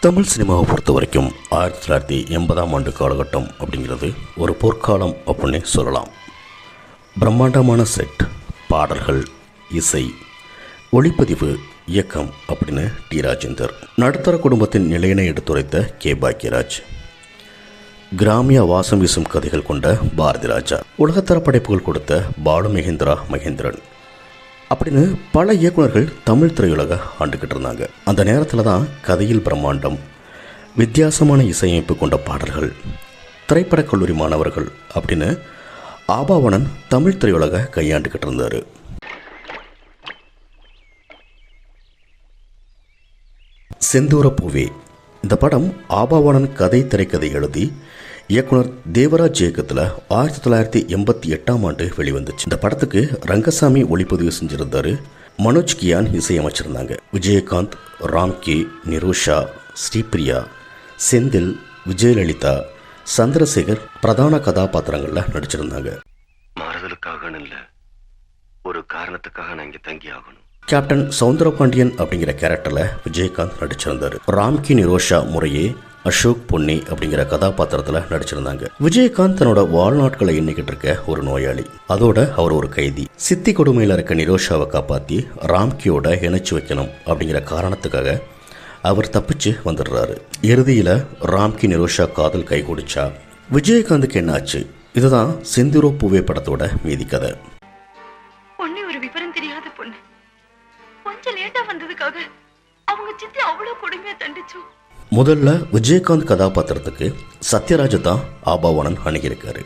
தமிழ் சினிமாவை பொறுத்த வரைக்கும் ஆயிரத்தி தொள்ளாயிரத்தி எண்பதாம் ஆண்டு காலகட்டம் அப்படிங்கிறது ஒரு பொற்காலம் அப்படின்னு சொல்லலாம். பிரம்மாண்டமான செட் பாடல்கள் இசை ஒளிப்பதிவு இயக்கம் அப்படின்னு டி ராஜேந்தர் நடுத்தர குடும்பத்தின் நிலையினை எடுத்துரைத்த கே பாக்யராஜ் கிராமிய வாசம் வீசும் கதைகள் கொண்ட பாரதி ராஜா உலகத்தர படைப்புகள் கொடுத்த பாலு மகேந்திரா மகேந்திரன் அப்படின்னு பல இயக்குனர்கள் தமிழ் திரையுலக ஆண்டுக்கிட்டு இருந்தாங்க. அந்த நேரத்தில் தான் கதையில் பிரம்மாண்டம் வித்தியாசமான இசையமைப்பு கொண்ட பாடல்கள் திரைப்படக் கல்லூரி மாணவர்கள் அப்படின்னு ஆபாவணன் தமிழ் திரையுலக கையாண்டுக்கிட்டு இருந்தார். செந்தூர பூவே. இந்த படம் ஆபாவணன் கதை திரைக்கதை எழுதி இயக்குனர் தேவராஜ் இயக்கத்தில் ஆயிரத்தி தொள்ளாயிரத்தி எண்பத்தி எட்டாம் ஆண்டு வெளிவந்துச்சு. இந்த படத்துக்கு ரங்கசாமி ஒளிப்பதிவு செஞ்சிருந்தாரு மனோஜ் கியான் இசையமைச்சிருந்தாங்க. விஜயகாந்த் ராம்கே நிரோஷா ஸ்ரீபிரியா செந்தில் விஜயலலிதா சந்திரசேகர் பிரதான கதாபாத்திரங்களில் நடிச்சிருந்தாங்க. மாறுதலுக்காக இல்ல ஒரு காரணத்துக்காக நான் இங்க தங்கி ஆகணும். கேப்டன் சவுந்தரபாண்டியன் அப்படிங்கிற கேரக்டரில் விஜயகாந்த் நடிச்சிருந்தாரு. ராம்கி நிரோஷா முறையே அசோக் பொன்னி அப்படிங்கிற கதாபாத்திரத்தில் நடிச்சிருந்தாங்க. விஜயகாந்த் தன்னோட வாழ்நாட்களை எண்ணிக்கிட்டு இருக்க ஒரு நோயாளி. அதோட அவர் ஒரு கைதி. சித்தி கொடுமையில் இருக்க நிரோஷாவை காப்பாற்றி ராம்கியோட இணைச்சு வைக்கணும் அப்படிங்கிற காரணத்துக்காக அவர் தப்பிச்சு வந்துடுறாரு. இறுதியில் ராம்கி நிரோஷா காதல் கை கைகூடிச்சா விஜயகாந்துக்கு என்னாச்சு? இதுதான் செந்திரோ பூவே படத்தோட மீதி கதை. பொண்ணு ஒரு விவரம் தெரியாத பொண்ணு. கொஞ்சம் லேட்டா வந்ததுக்காக அவங்க சித்தி அவ்வளவு கொடுமையா தண்டிச்சோம் முதல்ல விஜயகாந்த் கதாபாத்திரத்துக்கு சத்யராஜ் தான் ஆபாவணன் அணுகியிருக்காரு.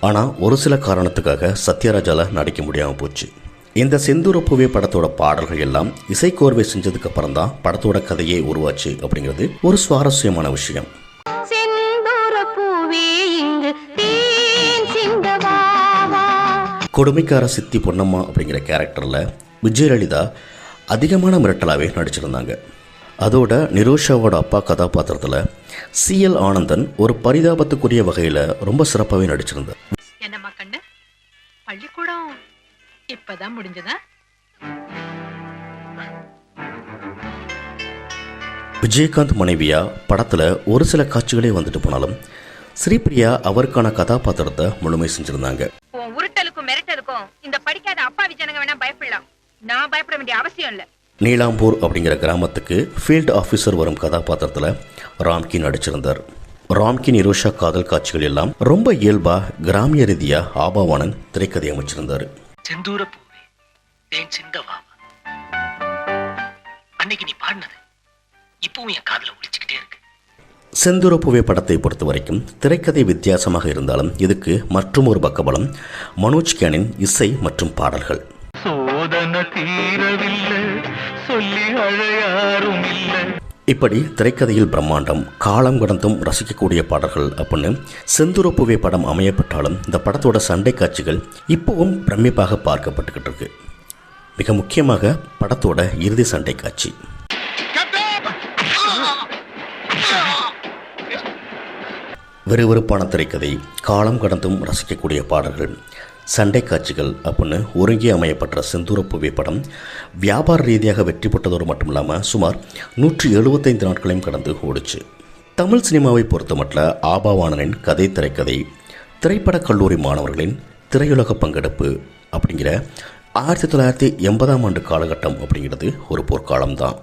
ஆனால் ஒரு சில காரணத்துக்காக சத்யராஜால நடிக்க முடியாமல் போச்சு. இந்த செந்தூர பூவே படத்தோட பாடல்கள் எல்லாம் இசைக்கோர்வை செஞ்சதுக்கு அப்புறம் தான் படத்தோட கதையே உருவாச்சு அப்படிங்கிறது ஒரு சுவாரஸ்யமான விஷயம். கொடுமைக்கார சித்தி பொன்னம்மா அப்படிங்கிற கேரக்டரில் விஜயலலிதா அதிகமான மிரட்டலாகவே நடிச்சிருந்தாங்க. அதோட நிரோஷாவோட அப்பா கதாபாத்திரத்தில் சிஎல் ஆனந்தன் ஒரு பரிதாபத்துக்குரிய வகையில் ரொம்ப சிறப்பாகவே நடிச்சிருந்தார். என்னம்மா கண்ணு? பள்ளிக்கூடம் இப்பதான் முடிஞ்சதா? விஜயகாந்த் மனைவியா படத்தில் ஒரு சில காட்சிகளே வந்துட்டு போனாலும் ஸ்ரீபிரியா அவருக்கான கதாபாத்திரத்தை முழுமை செஞ்சுருந்தாங்க. உருட்டலுக்கும் மிரட்டலுக்கும் இந்த படிக்காத அப்பாவி ஜனங்க வேணா பயப்படலாம். நான் பயப்பட வேண்டிய அவசியம் இல்ல. நீலாம்பூர் அப்படிங்கிற கிராமத்துக்கு ஃபீல்டு ஆஃபீஸர் வரும் கதாபாத்திரத்தில் ராம்கி நடிச்சிருந்தார். ராம்கி நிரோஷா காதல் காட்சிகள் எல்லாம் ரொம்ப இயல்பா கிராமிய ரீதியா ஆபாவானன் திரைக்கதை அமைச்சிருந்தார். செந்தூர பூவே படத்தை பொறுத்த வரைக்கும் திரைக்கதை வித்தியாசமாக இருந்தாலும் இதுக்கு மற்றும் ஒரு பக்கபலம் மனோஜ் கேனின் இசை மற்றும் பாடல்கள். சோதனை தீரவில்லை. அழையாரும் இல்லை. இப்படி திரைக்கதையில் பிரம்மாண்டம் காலம் கடந்தும் ரசிக்கக்கூடிய பாடல்கள் அப்படின்னு செந்துரப்புவே படம் அமையப்பட்டாலும் இந்த படத்தோட சண்டை காட்சிகள் இப்போவும் பிரமிப்பாக பார்க்கப்பட்டுக்கிட்டு இருக்கு. மிக முக்கியமாக படத்தோட இறுதி சண்டை காட்சி. விறுவிறுப்பான திரைக்கதை காலம் கடந்தும் ரசிக்கக்கூடிய பாடல்கள் சண்டை காட்சிகள் அப்படின்னு ஒருங்கி அமையப்பட்ட செந்தூர புகைப்படம் வியாபார ரீதியாக வெற்றி பெற்றதோடு மட்டும் இல்லாமல் சுமார் நூற்றி எழுபத்தைந்து நாட்களையும் கடந்து ஓடுச்சு. தமிழ் சினிமாவை பொறுத்தமட்டில் ஆபாவாணனின் கதை திரைக்கதை திரைப்படக் கல்லூரி மாணவர்களின் திரையுலக பங்கெடுப்பு அப்படிங்கிற ஆயிரத்தி தொள்ளாயிரத்தி எண்பதாம் ஆண்டு காலகட்டம் அப்படிங்கிறது ஒரு போர்க்காலம்தான்.